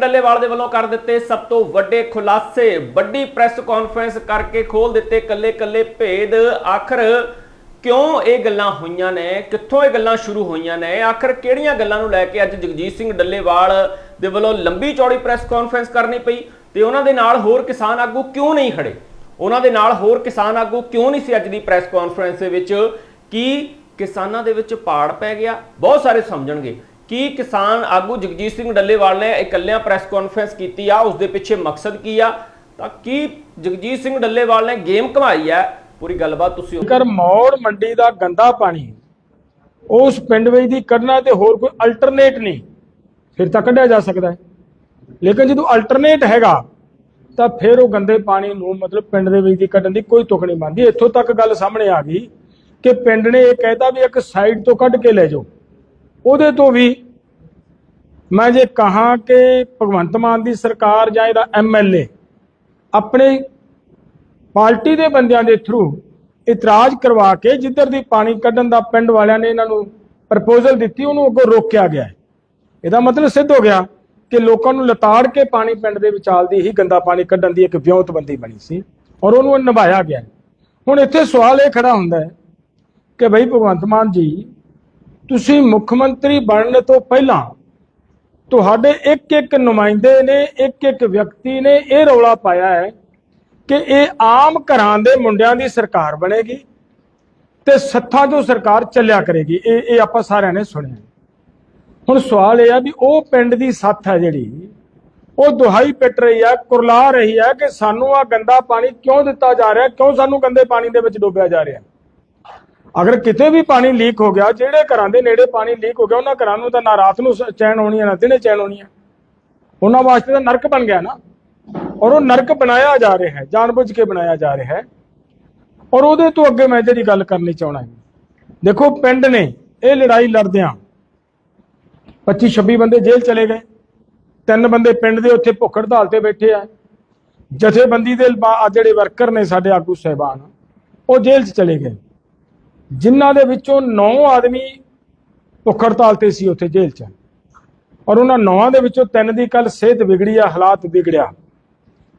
ਡੱਲੇਵਾਲ ਦੇ ਵੱਲੋਂ ਕਰ ਦਿੱਤੇ ਸਭ ਤੋਂ ਵੱਡੇ ਖੁਲਾਸੇ। ਵੱਡੀ ਪ੍ਰੈਸ ਕਾਨਫਰੰਸ ਕਰਕੇ ਖੋਲ ਦਿੱਤੇ ਕੱਲੇ-ਕੱਲੇ ਭੇਦ। ਆਖਰ ਕਿਉਂ ਇਹ ਗੱਲਾਂ ਹੋਈਆਂ ਨੇ? ਕਿੱਥੋਂ ਇਹ ਗੱਲਾਂ ਸ਼ੁਰੂ ਹੋਈਆਂ ਨੇ? ਆਖਰ ਕਿਹੜੀਆਂ ਗੱਲਾਂ ਨੂੰ ਲੈ ਕੇ ਅੱਜ ਜਗਜੀਤ ਸਿੰਘ ਡੱਲੇਵਾਲ ਦੇ ਵੱਲੋਂ ਲੰਬੀ ਚੌੜੀ ਪ੍ਰੈਸ ਕਾਨਫਰੰਸ ਕਰਨੀ ਪਈ ਤੇ ਉਹਨਾਂ ਦੇ ਨਾਲ ਹੋਰ ਕਿਸਾਨ ਆਗੂ ਕਿਉਂ ਨਹੀਂ ਖੜੇ? ਉਹਨਾਂ ਦੇ ਨਾਲ ਹੋਰ ਕਿਸਾਨ ਆਗੂ ਕਿਉਂ ਨਹੀਂ ਸੀ ਅੱਜ ਦੀ ਪ੍ਰੈਸ ਕਾਨਫਰੰਸ ਦੇ ਵਿੱਚ? ਕੀ ਕਿਸਾਨਾਂ ਦੇ ਵਿੱਚ ਪਾੜ ਪੈ ਗਿਆ? ਬਹੁਤ ਸਾਰੇ ਸਮਝਣਗੇ। ਕੀ ਕਿਸਾਨ ਆਗੂ ਜਗਜੀਤ ਸਿੰਘ ਡੱਲੇਵਾਲ ਨੇ ਇਕੱਲਿਆਂ ਪ੍ਰੈਸ ਕਾਨਫਰੰਸ ਕੀਤੀ ਆ? ਉਸ ਦੇ ਪਿੱਛੇ ਮਕਸਦ ਕੀ ਆ? ਤਾਂ ਕੀ ਜਗਜੀਤ ਸਿੰਘ ਡੱਲੇਵਾਲ ਨੇ ਗੇਮ ਘਮਾਈ ਆ? ਪੂਰੀ ਗੱਲਬਾਤ ਤੁਸੀਂ ਜੇਕਰ ਮੌੜ ਮੰਡੀ ਦਾ ਗੰਦਾ ਪਾਣੀ, ਉਸ ਪਿੰਡ ਵਿੱਚ ਦੀ ਕੱਢਣਾ ਤੇ ਹੋਰ ਕੋਈ ਅਲਟਰਨੇਟ ਨਹੀਂ, ਫਿਰ ਤਾਂ ਕੱਢਿਆ ਜਾ ਸਕਦਾ ਹੈ। ਲੇਕਿਨ ਜਦੋਂ ਅਲਟਰਨੇਟ ਹੈਗਾ, ਤਾਂ ਫਿਰ ਉਹ ਗੰਦੇ ਪਾਣੀ ਨੂੰ ਮਤਲਬ ਪਿੰਡ ਦੇ ਵਿੱਚ ਦੀ ਕੱਢਣ ਦੀ ਕੋਈ ਤੁਕ ਨਹੀਂ ਬਣਦੀ। ਇੱਥੋਂ ਤੱਕ ਗੱਲ ਸਾਹਮਣੇ ਆ ਗਈ ਕਿ ਪਿੰਡ ਨੇ ਇਹ ਕਹਿਤਾ ਵੀ ਇੱਕ ਸਾਈਡ ਤੋਂ ਕੱਢ ਕੇ ਲੈ ਜਾਓ। ਉਹਦੇ ਤੋਂ ਵੀ ਮੈਂ ਜੇ ਕਹਾਂ ਕਿ ਭਗਵੰਤ ਮਾਨ ਦੀ ਸਰਕਾਰ ਜਾਂ ਇਹਦਾ ਐਮਐਲਏ ਆਪਣੇ ਪਾਰਟੀ ਦੇ ਬੰਦਿਆਂ ਦੇ ਥਰੂ ਇਤਰਾਜ਼ ਕਰਵਾ ਕੇ ਜਿੱਧਰ ਦੀ ਪਾਣੀ ਕੱਢਣ ਦਾ ਪਿੰਡ ਵਾਲਿਆਂ ਨੇ ਇਹਨਾਂ ਨੂੰ ਪ੍ਰਪੋਜ਼ਲ ਦਿੱਤੀ, ਉਹਨੂੰ ਅੱਗੋਂ ਰੋਕਿਆ ਗਿਆ ਇਹਦਾ ਮਤਲਬ ਸਿੱਧ ਹੋ ਗਿਆ ਕਿ ਲੋਕਾਂ ਨੂੰ ਲਤਾੜ ਕੇ ਪਾਣੀ ਪਿੰਡ ਦੇ ਵਿਚਾਲ ਦੀ ਹੀ ਗੰਦਾ ਪਾਣੀ ਕੱਢਣ ਦੀ ਇੱਕ ਵਿਉਂਤਬੰਦੀ ਬਣੀ ਸੀ ਔਰ ਉਹਨੂੰ ਨਿਭਾਇਆ ਗਿਆ ਹੁਣ ਇੱਥੇ ਸਵਾਲ ਇਹ ਖੜਾ ਹੁੰਦਾ ਹੈ ਕਿ ਭਈ ਭਗਵੰਤ ਮਾਨ ਜੀ ਤੁਸੀਂ ਮੁੱਖ ਮੰਤਰੀ ਬਣਨ ਤੋਂ ਪਹਿਲਾਂ ਤੁਹਾਡੇ ਇੱਕ ਇੱਕ ਨੁਮਾਇੰਦੇ ਨੇ ਇੱਕ ਇੱਕ ਵਿਅਕਤੀ ਨੇ ਇਹ ਰੌਲਾ ਪਾਇਆ ਹੈ ਕਿ ਇਹ ਆਮ ਘਰਾਂ ਦੇ ਮੁੰਡਿਆਂ ਦੀ ਸਰਕਾਰ ਬਣੇਗੀ ਤੇ ਸੱਥਾਂ ਤੋਂ ਸਰਕਾਰ ਚੱਲਿਆ ਕਰੇਗੀ। ਇਹ ਇਹ ਆਪਾਂ ਸਾਰਿਆਂ ਨੇ ਸੁਣਿਆ। ਹੁਣ ਸਵਾਲ ਇਹ ਆ ਵੀ ਉਹ ਪਿੰਡ ਦੀ ਸੱਥ ਹੈ ਜਿਹੜੀ, ਉਹ ਦੁਹਾਈ ਪਿੱਟ ਰਹੀ ਹੈ ਕੁਰਲਾ ਰਹੀ ਹੈ ਕਿ ਸਾਨੂੰ ਆ ਗੰਦਾ ਪਾਣੀ ਕਿਉਂ ਦਿੱਤਾ ਜਾ ਰਿਹਾ, ਕਿਉਂ ਸਾਨੂੰ ਗੰਦੇ ਪਾਣੀ ਦੇ ਵਿੱਚ ਡੋਬਿਆ ਜਾ ਰਿਹਾ? ਅਗਰ ਕਿਤੇ ਵੀ ਪਾਣੀ ਲੀਕ ਹੋ ਗਿਆ, ਜਿਹੜੇ ਘਰਾਂ ਦੇ ਨੇੜੇ ਪਾਣੀ ਲੀਕ ਹੋ ਗਿਆ, ਉਹਨਾਂ ਘਰਾਂ ਨੂੰ ਤਾਂ ਨਾ ਰਾਤ ਨੂੰ ਚੈਨ ਹੋਣੀ ਹੈ ਨਾ ਦਿਨੇ ਚੈਨ ਹੋਣੀ ਹੈ ਉਹਨਾਂ ਵਾਸਤੇ ਤਾਂ ਨਰਕ ਬਣ ਗਿਆ ਨਾ। ਔਰ ਉਹ ਨਰਕ ਬਣਾਇਆ ਜਾ ਰਿਹਾ ਹੈ, ਜਾਣਬੁੱਝ ਕੇ ਬਣਾਇਆ ਜਾ ਰਿਹਾ ਹੈ। ਔਰ ਉਹਦੇ ਤੋਂ ਅੱਗੇ ਮੈਂ ਜਿਹੜੀ ਗੱਲ ਕਰਨੀ ਚਾਹਣਾ ਹੈ। ਦੇਖੋ, ਪਿੰਡ ਨੇ ਇਹ ਲੜਾਈ ਲੜਦਿਆਂ 25 26 ਬੰਦੇ ਜੇਲ੍ਹ ਚਲੇ ਗਏ। ਤਿੰਨ ਬੰਦੇ ਪਿੰਡ ਦੇ ਉੱਥੇ ਭੁੱਖ ਹੜਤਾਲ ਤੇ ਬੈਠੇ ਆ। ਜਥੇਬੰਦੀ ਦੇ ਜਿਹੜੇ ਵਰਕਰ ਨੇ ਸਾਡੇ ਆਗੂ ਸਹਿਬਾਨ, ਉਹ ਜੇਲ੍ਹ 'ਚ ਚਲੇ ਗਏ। ਜਿਨ੍ਹਾਂ ਦੇ ਵਿੱਚੋਂ 9 ਆਦਮੀ ਭੁੱਖ ਹੜਤਾਲ ਤੇ ਸੀ, ਉੱਥੇ ਜੇਲ੍ਹ 'ਚ। ਔਰ ਉਹਨਾਂ ਨੌਆਂ ਦੇ ਵਿੱਚੋਂ ਤਿੰਨ ਦੀ ਕੱਲ ਸਿਹਤ ਵਿਗੜੀ ਆ, ਹਾਲਾਤ ਵਿਗੜਿਆ।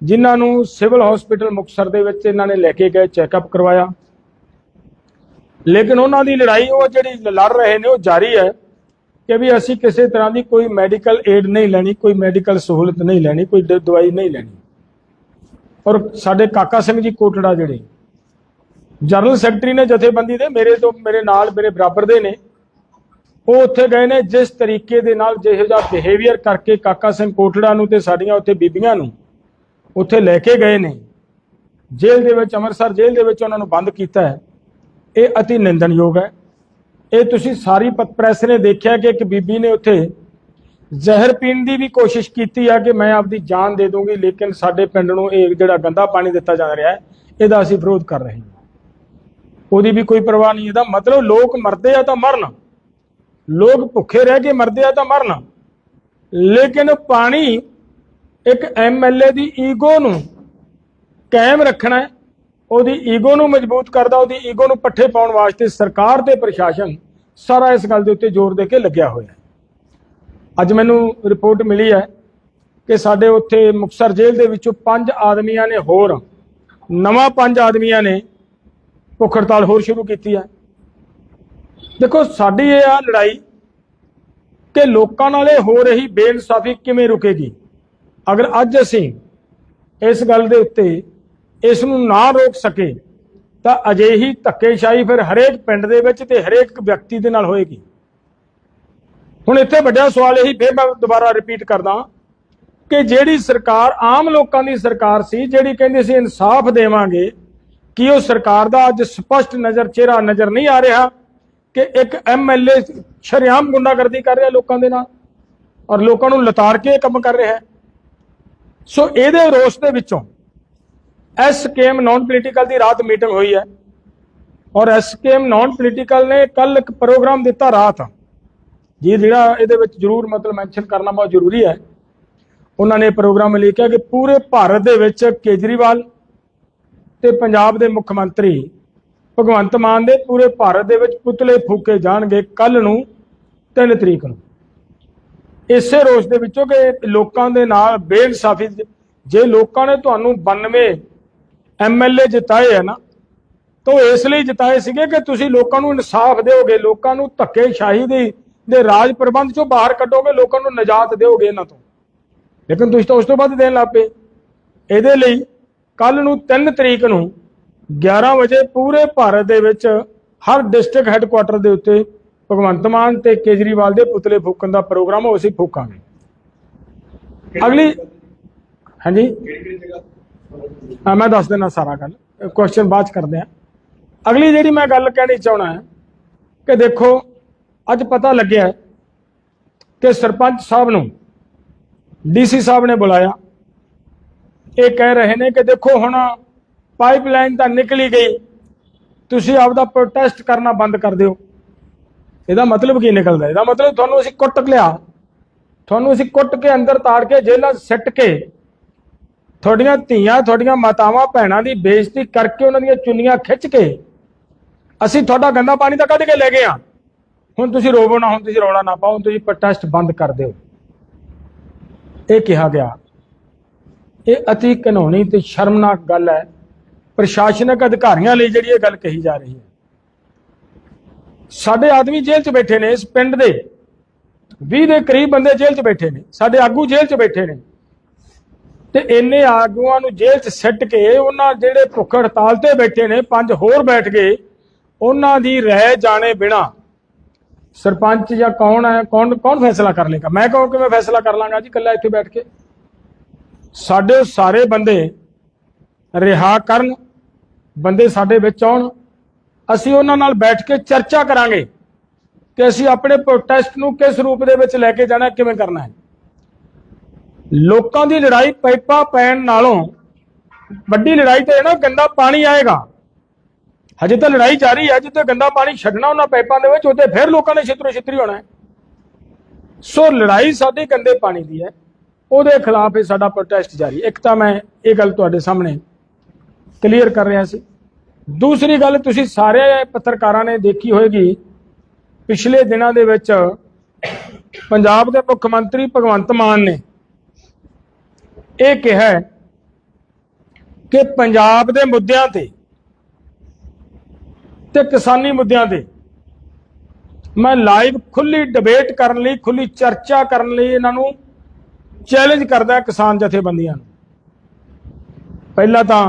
ਜਿਨ੍ਹਾਂ ਨੂੰ ਸਿਵਲ ਹਸਪੀਟਲ ਮੁਕਤਸਰ ਦੇ ਵਿੱਚ ਇਹਨਾਂ ਨੇ ਲੈ ਕੇ ਗਏ, ਚੈੱਕਅਪ ਕਰਵਾਇਆ। ਲੇਕਿਨ ਉਹਨਾਂ ਦੀ ਲੜਾਈ, ਉਹ ਜਿਹੜੀ ਲੜ ਰਹੇ ਨੇ, ਉਹ ਜਾਰੀ ਹੈ ਕਿ ਵੀ ਅਸੀਂ ਕਿਸੇ ਤਰ੍ਹਾਂ ਦੀ ਕੋਈ ਮੈਡੀਕਲ ਏਡ ਨਹੀਂ ਲੈਣੀ, ਕੋਈ ਮੈਡੀਕਲ ਸਹੂਲਤ ਨਹੀਂ ਲੈਣੀ, ਕੋਈ ਦਵਾਈ ਨਹੀਂ ਲੈਣੀ। ਔਰ ਸਾਡੇ ਕਾਕਾ ਸਿੰਘ ਜੀ ਕੋਟੜਾ ਜਿਹੜੇ ਜਨਰਲ ਸੈਕਟਰੀ ਨੇ ਜਥੇਬੰਦੀ ਦੇ, ਮੇਰੇ ਤੋਂ, ਮੇਰੇ ਨਾਲ, ਮੇਰੇ ਬਰਾਬਰ ਦੇ ਨੇ। ਉਹ ਉੱਥੇ ਗਏ ਨੇ ਜਿਸ ਤਰੀਕੇ ਦੇ ਨਾਲ ਜਿਹੋ ਜਿਹਾ ਬਿਹੇਵੀਅਰ ਕਰਕੇ ਕਾਕਾ ਸਿੰਘ ਕੋਟੜਾ ਨੂੰ ਤੇ ਸਾਡੀਆਂ ਉੱਥੇ ਬੀਬੀਆਂ ਨੂੰ ਉੱਥੇ ਲੈ ਕੇ ਗਏ ਨੇ। ਜੇਲ੍ਹ ਦੇ ਵਿੱਚ, ਅੰਮ੍ਰਿਤਸਰ ਜੇਲ੍ਹ ਦੇ ਵਿੱਚ ਉਹਨਾਂ ਨੂੰ ਬੰਦ ਕੀਤਾ ਹੈ। ਇਹ ਅਤੀ ਨਿੰਦਣਯੋਗ ਹੈ। ਇਹ ਤੁਸੀਂ ਸਾਰੀ ਪ- ਪ੍ਰੈਸ ਨੇ ਦੇਖਿਆ ਕਿ ਇੱਕ ਬੀਬੀ ਨੇ ਉੱਥੇ ਜ਼ਹਿਰ ਪੀਣ ਦੀ ਵੀ ਕੋਸ਼ਿਸ਼ ਕੀਤੀ ਆ ਕਿ ਮੈਂ ਆਪਦੀ ਜਾਨ ਦੇ ਦੂੰਗੀ ਲੇਕਿਨ ਸਾਡੇ ਪਿੰਡ ਨੂੰ ਇਹ ਜਿਹੜਾ ਗੰਦਾ ਪਾਣੀ ਦਿੱਤਾ ਜਾ ਰਿਹਾ ਹੈ, ਇਹਦਾ ਅਸੀਂ ਵਿਰੋਧ ਕਰ ਰਹੇ ਹਾਂ। ਉਹਦੀ ਵੀ ਕੋਈ ਪਰਵਾਹ ਨਹੀਂ, ਇਹਦਾ ਮਤਲਬ ਲੋਕ ਮਰਦੇ ਆ ਤਾਂ ਮਰਨ। ਲੋਕ ਭੁੱਖੇ ਰਹਿ ਕੇ ਮਰਦੇ ਆ ਤਾਂ ਮਰਨ। ਲੇਕਿਨ ਪਾਣੀ ਇੱਕ ਐਮਐਲਏ ਦੀ ਈਗੋ ਨੂੰ ਕਾਇਮ ਰੱਖਣਾ ਹੈ। ਉਹਦੀ ਈਗੋ ਨੂੰ ਮਜ਼ਬੂਤ ਕਰਦਾ, ਉਹਦੀ ਈਗੋ ਨੂੰ ਪੱਠੇ ਪਾਉਣ ਵਾਸਤੇ ਸਰਕਾਰ ਤੇ ਪ੍ਰਸ਼ਾਸਨ ਸਾਰਾ ਇਸ ਗੱਲ ਦੇ ਉੱਤੇ ਜ਼ੋਰ ਦੇ ਕੇ ਲੱਗਿਆ ਹੋਇਆ ਹੈ। ਅੱਜ ਮੈਨੂੰ ਰਿਪੋਰਟ ਮਿਲੀ ਹੈ ਕਿ ਸਾਡੇ ਉੱਥੇ ਮੁਕਸਰ ਜੇਲ੍ਹ ਦੇ ਵਿੱਚੋਂ ਪੰਜ ਆਦਮੀਆਂ ਨੇ ਹੋਰ, ਨਵਾਂ ਪੰਜ ਆਦਮੀਆਂ ਨੇ ਭੁੱਖ ਹੜਤਾਲ ਹੋਰ ਸ਼ੁਰੂ ਕੀਤੀ ਹੈ। ਦੇਖੋ, ਸਾਡੀ ਇਹ ਆ ਲੜਾਈ ਕਿ ਲੋਕਾਂ ਨਾਲ ਇਹ ਹੋ ਰਹੀ ਬੇਇਨਸਾਫੀ ਕਿਵੇਂ ਰੁਕੇਗੀ? ਅਗਰ ਅੱਜ ਅਸੀਂ ਇਸ ਗੱਲ ਦੇ ਉੱਤੇ ਇਸ ਨੂੰ ਨਾ ਰੋਕ ਸਕੇ, ਤਾਂ ਅਜਿਹੀ ਧੱਕੇਸ਼ਾਹੀ ਫਿਰ ਹਰੇਕ ਪਿੰਡ ਦੇ ਵਿੱਚ ਤੇ ਹਰੇਕ ਵਿਅਕਤੀ ਦੇ ਨਾਲ ਹੋਏਗੀ। ਹੁਣ ਇੱਥੇ ਵੱਡਾ ਸਵਾਲ ਇਹੀ, ਫਿਰ ਮੈਂ ਦੁਬਾਰਾ ਰਿਪੀਟ ਕਰਦਾ ਕਿ ਜਿਹੜੀ ਸਰਕਾਰ, ਆਮ ਲੋਕਾਂ ਦੀ ਸਰਕਾਰ ਸੀ, ਜਿਹੜੀ ਕਹਿੰਦੀ ਸੀ ਇਨਸਾਫ ਦੇਵਾਂਗੇ ਕੀ ਉਹ ਸਰਕਾਰ ਦਾ ਅੱਜ ਸਪਸ਼ਟ ਨਜ਼ਰ, ਚਿਹਰਾ ਨਜ਼ਰ ਨਹੀਂ ਆ ਰਿਹਾ ਕਿ ਇੱਕ ਐਮਐਲਏ ਸ਼ਰੇਆਮ ਗੁੰਡਾਗਰਦੀ ਕਰ ਰਿਹਾ ਲੋਕਾਂ ਦੇ ਨਾਲ ਔਰ ਲੋਕਾਂ ਨੂੰ ਲਤਾੜ ਕੇ ਇਹ ਕੰਮ ਕਰ ਰਿਹਾ ਹੈ। ਸੋ ਇਹਦੇ ਰੋਸ ਦੇ ਵਿੱਚੋਂ ਐਸਕੇਐਮ ਨਾਨ ਪੋਲੀਟੀਕਲ ਦੀ ਰਾਤ ਮੀਟਿੰਗ ਹੋਈ ਹੈ ਔਰ ਐਸਕੇਐਮ ਨਾਨ ਪੋਲੀਟੀਕਲ ਨੇ ਕੱਲ ਇੱਕ ਪ੍ਰੋਗਰਾਮ ਦਿੱਤਾ ਰਾਤ। ਜੀ ਜਿਹੜਾ ਇਹਦੇ ਵਿੱਚ ਜ਼ਰੂਰ ਮਤਲਬ ਮੈਂਸ਼ਨ ਕਰਨਾ ਬਹੁਤ ਜ਼ਰੂਰੀ ਹੈ। ਉਹਨਾਂ ਨੇ ਪ੍ਰੋਗਰਾਮ ਲਿਖਿਆ ਕਿ ਪੂਰੇ ਭਾਰਤ ਦੇ ਵਿੱਚ ਕੇਜਰੀਵਾਲ ਤੇ ਪੰਜਾਬ ਦੇ ਮੁੱਖ ਮੰਤਰੀ ਭਗਵੰਤ ਮਾਨ ਦੇ ਪੂਰੇ ਭਾਰਤ ਦੇ ਵਿੱਚ ਪੁਤਲੇ ਫੂਕੇ ਜਾਣਗੇ ਕੱਲ ਨੂੰ 3 ਤਰੀਕ ਨੂੰ। ਇਸੇ ਰੋਸ ਦੇ ਵਿੱਚੋਂ ਕਿ ਲੋਕਾਂ ਦੇ ਨਾਲ ਬੇਇਨਸਾਫੀ ਜੇ ਲੋਕਾਂ ਨੇ ਤੁਹਾਨੂੰ 92 ਐਮਐਲਏ ਜਿਤਾਏ ਹੈ ਨਾ, ਤਾਂ ਉਹ ਇਸ ਲਈ ਜਿਤਾਏ ਸੀਗੇ ਕਿ ਤੁਸੀਂ ਲੋਕਾਂ ਨੂੰ ਇਨਸਾਫ ਦਿਓਗੇ, ਲੋਕਾਂ ਨੂੰ ਧੱਕੇਸ਼ਾਹੀ ਦੀ ਦੇ ਰਾਜ ਪ੍ਰਬੰਧ ਚੋਂ ਬਾਹਰ ਕੱਢੋਗੇ, ਲੋਕਾਂ ਨੂੰ ਨਜਾਤ ਦਿਓਗੇ ਇਹਨਾਂ ਤੋਂ। ਲੇਕਿਨ ਤੁਸੀਂ ਤਾਂ ਉਸ ਤੋਂ ਬਾਅਦ ਦੇਣ ਲੱਗ ਪਏ। ਇਹਦੇ ਲਈ ਕੱਲ ਨੂੰ 3 ਤਰੀਕ ਨੂੰ 11 ਵਜੇ ਪੂਰੇ ਭਾਰਤ ਦੇ ਵਿੱਚ ਹਰ ਡਿਸਟ੍ਰਿਕਟ ਹੈੱਡਕੁਆਟਰ ਦੇ ਉੱਤੇ ਭਗਵੰਤ ਮਾਨ ਤੇ ਕੇਜਰੀਵਾਲ ਦੇ ਪੁਤਲੇ ਫੂਕਣ ਦਾ ਪ੍ਰੋਗਰਾਮ ਉਹ ਅਸੀਂ ਫੂਕਾਂਗੇ। ਅਗਲੀ ਹਾਂਜੀ। ਹਾਂ, ਮੈਂ ਦੱਸ ਦੇਣਾ ਸਾਰਾ ਗੱਲ। ਕੁਐਸਚਨ ਬਾਅਦ 'ਚ ਕਰਦੇ ਆ ਅਗਲੀ ਜਿਹੜੀ ਮੈਂ ਗੱਲ ਕਹਿਣੀ ਚਾਹਣਾ ਹੈ ਕਿ ਦੇਖੋ, ਅੱਜ ਪਤਾ ਲੱਗਿਆ ਕਿ ਸਰਪੰਚ ਸਾਹਿਬ ਨੂੰ ਡੀਸੀ ਸਾਹਿਬ ਨੇ ਬੁਲਾਇਆ। ਇਹ ਕਹਿ ਰਹੇ ਨੇ ਕਿ ਦੇਖੋ ਹੁਣ ਪਾਈਪਲਾਈਨ ਤਾਂ ਨਿਕਲੀ ਗਈ। ਤੁਸੀਂ ਆਪਦਾ ਪ੍ਰੋਟੈਸਟ ਕਰਨਾ ਬੰਦ ਕਰ ਦਿਓ। ਇਹਦਾ ਮਤਲਬ ਕੀ ਨਿਕਲਦਾ? ਇਹਦਾ ਮਤਲਬ ਤੁਹਾਨੂੰ ਅਸੀਂ ਕੁੱਟ ਲਿਆ ਤੁਹਾਨੂੰ ਅਸੀਂ ਕੁੱਟ ਕੇ ਅੰਦਰ ਤਾੜ ਕੇ ਜੇਲ੍ਹਾਂ 'ਚ ਸਿੱਟ ਕੇ ਤੁਹਾਡੀਆਂ ਧੀਆਂ, ਤੁਹਾਡੀਆਂ ਮਾਤਾਵਾਂ, ਭੈਣਾਂ ਦੀ ਬੇਇੱਜ਼ਤੀ ਕਰਕੇ ਉਹਨਾਂ ਦੀਆਂ ਚੁੰਨੀਆਂ ਖਿੱਚ ਕੇ ਅਸੀਂ ਤੁਹਾਡਾ ਗੰਦਾ ਪਾਣੀ ਤਾਂ ਕੱਢ ਕੇ ਲੈ ਗਏ ਆ। ਹੁਣ ਤੁਸੀਂ ਰੋਵੋ ਨਾ, ਹੁਣ ਤੁਸੀਂ ਰੌਲਾ ਨਾ ਪਾਓ, ਹੁਣ ਤੁਸੀਂ ਪ੍ਰੋਟੈਸਟ ਬੰਦ ਕਰ ਦਿਓ। ਇਹ ਕਿਹਾ ਗਿਆ। ਇਹ ਅਤੀ ਘਿਨੌਣੀ ਤੇ ਸ਼ਰਮਨਾਕ ਗੱਲ ਹੈ। ਪ੍ਰਸ਼ਾਸਨਿਕ ਅਧਿਕਾਰੀਆਂ ਲਈ ਜਿਹੜੀ ਇਹ ਗੱਲ ਕਹੀ ਜਾ ਰਹੀ ਹੈ। ਸਾਡੇ ਆਦਮੀ ਜੇਲ੍ਹ 'ਚ ਬੈਠੇ ਨੇ ਇਸ ਪਿੰਡ ਦੇ। 20 ਦੇ ਕਰੀਬ ਬੰਦੇ ਜੇਲ੍ਹ 'ਚ ਬੈਠੇ ਨੇ। ਸਾਡੇ ਆਗੂ ਜੇਲ੍ਹ 'ਚ ਬੈਠੇ ਨੇ। ਤੇ ਇੰਨੇ ਆਗੂਆਂ ਨੂੰ ਜੇਲ੍ਹ 'ਚ ਸਿੱਟ ਕੇ ਉਹਨਾਂ ਜਿਹੜੇ ਭੁੱਖ ਹੜਤਾਲ ਤੇ ਬੈਠੇ ਨੇ, ਪੰਜ ਹੋਰ ਬੈਠ ਗਏ, ਉਹਨਾਂ ਦੀ ਰਹਿ ਜਾਣੇ ਬਿਨਾ। ਸਰਪੰਚ ਜਾਂ ਕੌਣ ਹੈ, ਕੌਣ ਕੌਣ ਫੈਸਲਾ ਕਰ ਲੇਗਾ ਮੈਂ ਕਹੋ ਕਿ ਮੈਂ ਫੈਸਲਾ ਕਰ ਲਾਂਗਾ ਜੀ, ਇਕੱਲਾ ਇੱਥੇ ਬੈਠ ਕੇ। ਸਾਡੇ ਸਾਰੇ ਬੰਦੇ ਰਿਹਾ ਕਰਨ, ਬੰਦੇ ਸਾਡੇ ਵਿੱਚ ਆਉਣ। ਅਸੀਂ ਉਹਨਾਂ ਨਾਲ ਬੈਠ ਕੇ ਚਰਚਾ ਕਰਾਂਗੇ ਕਿ ਅਸੀਂ ਆਪਣੇ ਪ੍ਰੋਟੈਸਟ ਨੂੰ ਕਿਸ ਰੂਪ ਦੇ ਵਿੱਚ ਲੈ ਕੇ ਜਾਣਾ, ਕਿਵੇਂ ਕਰਨਾ ਹੈ। ਲੋਕਾਂ ਦੀ ਲੜਾਈ ਪਾਈਪਾਂ ਪੈਣ ਨਾਲੋਂ ਵੱਡੀ ਲੜਾਈ ਤੇ ਇਹ ਨਾ ਗੰਦਾ ਪਾਣੀ ਆਏਗਾ। ਹਜੇ ਤਾਂ ਲੜਾਈ ਜਾਰੀ ਹੈ, ਜਿੱਥੇ ਗੰਦਾ ਪਾਣੀ ਛੱਡਣਾ ਉਹਨਾਂ ਪਾਈਪਾਂ ਦੇ ਵਿੱਚ, ਉੱਥੇ ਫਿਰ ਲੋਕਾਂ ਨੇ ਛਿੱਤਰੋ ਛਿੱਤਰੀ ਹੋਣਾ ਸੋ ਲੜਾਈ ਸਾਡੀ ਗੰਦੇ ਪਾਣੀ ਦੀ ਹੈ। ਉਹਦੇ ਖਿਲਾਫ ਇਹ ਸਾਡਾ ਪ੍ਰੋਟੈਸਟ ਜਾਰੀ। ਇੱਕ ਤਾਂ ਮੈਂ ਇਹ ਗੱਲ ਤੁਹਾਡੇ ਸਾਹਮਣੇ ਕਲੀਅਰ ਕਰ ਰਿਹਾ ਸੀ। ਦੂਸਰੀ ਗੱਲ, ਤੁਸੀਂ ਸਾਰੇ ਪੱਤਰਕਾਰਾਂ ਨੇ ਦੇਖੀ ਹੋਏਗੀ, ਪਿਛਲੇ ਦਿਨਾਂ ਦੇ ਵਿੱਚ ਪੰਜਾਬ ਦੇ ਮੁੱਖ ਮੰਤਰੀ ਭਗਵੰਤ ਮਾਨ ਨੇ ਇਹ ਕਿਹਾ ਕਿ ਪੰਜਾਬ ਦੇ ਮੁੱਦਿਆਂ ਤੇ ਤੇ ਕਿਸਾਨੀ ਮੁੱਦਿਆਂ ਤੇ ਮੈਂ ਲਾਈਵ ਖੁੱਲੀ ਡਿਬੇਟ ਕਰਨ ਲਈ, ਖੁੱਲੀ ਚਰਚਾ ਕਰਨ ਲਈ ਇਹਨਾਂ ਨੂੰ ਚੈਲੰਜ ਕਰਦਾ ਕਿਸਾਨ ਜਥੇਬੰਦੀਆਂ ਨੂੰ। ਪਹਿਲਾਂ ਤਾਂ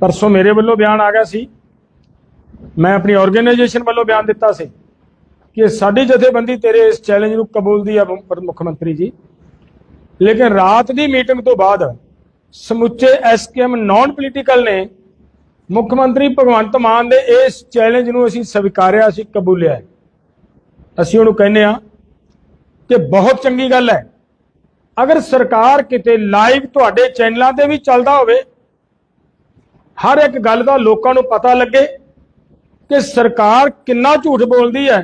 ਪਰਸੋਂ ਮੇਰੇ ਵੱਲੋਂ ਬਿਆਨ ਆ ਗਿਆ ਸੀ। ਮੈਂ ਆਪਣੀ ਆਰਗੇਨਾਈਜੇਸ਼ਨ ਵੱਲੋਂ ਬਿਆਨ ਦਿੱਤਾ ਸੀ ਕਿ ਸਾਡੀ ਜਥੇਬੰਦੀ ਤੇਰੇ ਇਸ ਚੈਲੰਜ ਨੂੰ ਕਬੂਲਦੀ ਆ ਮੁੱਖ ਮੰਤਰੀ ਜੀ। ਲੇਕਿਨ ਰਾਤ ਦੀ ਮੀਟਿੰਗ ਤੋਂ ਬਾਅਦ ਸਮੁੱਚੇ ਐਸਕੇਐਮ ਨਾਨ ਪੋਲੀਟੀਕਲ ਨੇ ਮੁੱਖ ਮੰਤਰੀ ਭਗਵੰਤ ਮਾਨ ਦੇ ਇਸ ਚੈਲੰਜ ਨੂੰ ਅਸੀਂ ਸਵੀਕਾਰਿਆ, ਅਸੀਂ ਕਬੂਲਿਆ ਅਸੀਂ ਉਹਨੂੰ ਕਹਿੰਦੇ ਆ ਕਿ ਬਹੁਤ ਚੰਗੀ ਗੱਲ ਹੈ। ਅਗਰ ਸਰਕਾਰ ਕਿਤੇ ਲਾਈਵ ਤੁਹਾਡੇ ਚੈਨਲਾਂ ਤੇ ਵੀ ਚੱਲਦਾ ਹੋਵੇ, ਹਰ ਇੱਕ ਗੱਲ ਦਾ ਲੋਕਾਂ ਨੂੰ ਪਤਾ ਲੱਗੇ ਕਿ ਸਰਕਾਰ ਕਿੰਨਾ ਝੂਠ ਬੋਲਦੀ ਹੈ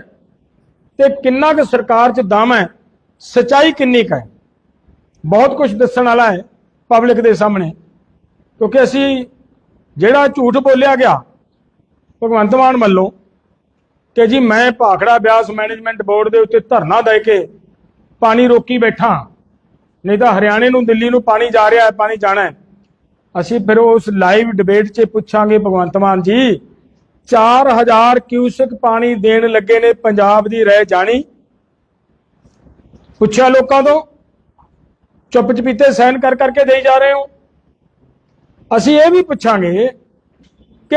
ਤੇ ਕਿੰਨਾ ਕੁ ਸਰਕਾਰ 'ਚ ਦਮ ਹੈ, ਸਚਾਈ ਕਿੰਨੀ ਕੁ ਹੈ। ਬਹੁਤ ਕੁਝ ਦੱਸਣ ਵਾਲਾ ਹੈ ਪਬਲਿਕ ਦੇ ਸਾਹਮਣੇ, ਕਿਉਂਕਿ ਅਸੀਂ ਜਿਹੜਾ ਝੂਠ ਬੋਲਿਆ ਗਿਆ, ਭਗਵੰਤ ਮਾਨ ਵੱਲੋਂ, ਕਿ ਜੀ ਮੈਂ ਭਾਖੜਾ ਬਿਆਸ ਮੈਨੇਜਮੈਂਟ ਬੋਰਡ ਦੇ ਉੱਤੇ ਧਰਨਾ ਦੇ ਕੇ ਪਾਣੀ ਰੋਕੀ ਬੈਠਾ। ਨਹੀਂ ਤਾਂ ਹਰਿਆਣੇ ਨੂੰ, ਦਿੱਲੀ ਨੂੰ ਪਾਣੀ ਜਾ ਰਿਹਾ ਹੈ, ਪਾਣੀ ਜਾਣਾ ਹੈ। ਅਸੀਂ ਫਿਰ ਉਸ ਲਾਈਵ ਡਿਬੇਟ 'ਚ ਪੁੱਛਾਂਗੇ, ਭਗਵੰਤ ਮਾਨ ਜੀ 4000 ਕਿਊਸਕ ਪਾਣੀ ਦੇਣ ਲੱਗੇ ਨੇ, ਪੰਜਾਬ ਦੀ ਰਹਿ ਜਾਣੀ। ਪੁੱਛਿਆ ਲੋਕਾਂ ਤੋਂ ਚੁੱਪ ਚਪੀਤੇ ਸਾਈਨ ਕਰ ਕਰਕੇ ਦੇਈ ਜਾ ਰਹੇ ਹੋ। ਅਸੀਂ ਇਹ ਵੀ ਪੁੱਛਾਂਗੇ ਕਿ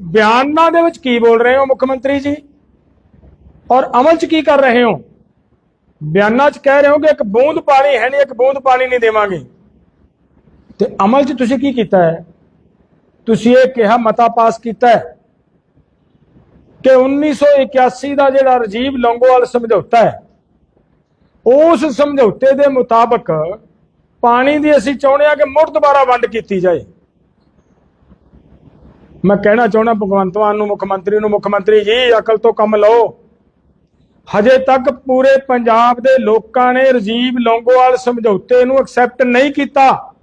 ਬਿਆਨਾਂ ਦੇ ਵਿੱਚ ਕੀ ਬੋਲ ਰਹੇ ਹੋ ਮੁੱਖ ਮੰਤਰੀ ਜੀ? ਔਰ ਅਮਲ 'ਚ ਕੀ ਕਰ ਰਹੇ ਹੋ? ਬਿਆਨਾਂ 'ਚ ਕਹਿ ਰਹੇ ਹੋ ਕਿ ਇੱਕ ਬੂੰਦ ਪਾਣੀ ਹੈ ਨਹੀਂ, ਇੱਕ ਬੂੰਦ ਪਾਣੀ ਨਹੀਂ ਦੇਵਾਂਗੇ। ਤੇ ਅਮਲ 'ਚ ਤੁਸੀਂ ਕੀ ਕੀਤਾ ਹੈ? ਤੁਸੀਂ ਇਹ ਕਿਹਾ, ਮਤਾ ਪਾਸ ਕੀਤਾ ਹੈ ਕਿ 1981 ਦਾ ਜਿਹੜਾ ਰਜੀਵ ਲੰਗੋਵਾਲ ਸਮਝੌਤਾ ਹੈ, ਉਸ ਸਮਝੌਤੇ ਦੇ ਮੁਤਾਬਕ ਪਾਣੀ ਦੀ ਅਸੀਂ ਚਾਹੁੰਦੇ ਹਾਂ ਕਿ ਮੁੜ ਦੁਬਾਰਾ ਵੰਡ ਕੀਤੀ ਜਾਏ। ਮੈਂ ਕਹਿਣਾ ਚਾਹੁੰਦਾ, ਭਗਵੰਤ ਮਾਨ ਨੂੰ, ਮੁੱਖ ਮੰਤਰੀ ਨੂੰ, ਮੁੱਖ ਮੰਤਰੀ ਜੀ, ਅਕਲ ਤੋਂ ਕੰਮ ਲਓ। ਹਜੇ ਤੱਕ ਪੂਰੇ ਪੰਜਾਬ ਦੇ ਲੋਕਾਂ ਨੇ ਰਜੀਵ ਲੌਂਗੋਵਾਲ ਸਮਝੌਤੇ ਨੂੰ ਐਕਸੈਪਟ ਨਹੀਂ ਕੀਤਾ।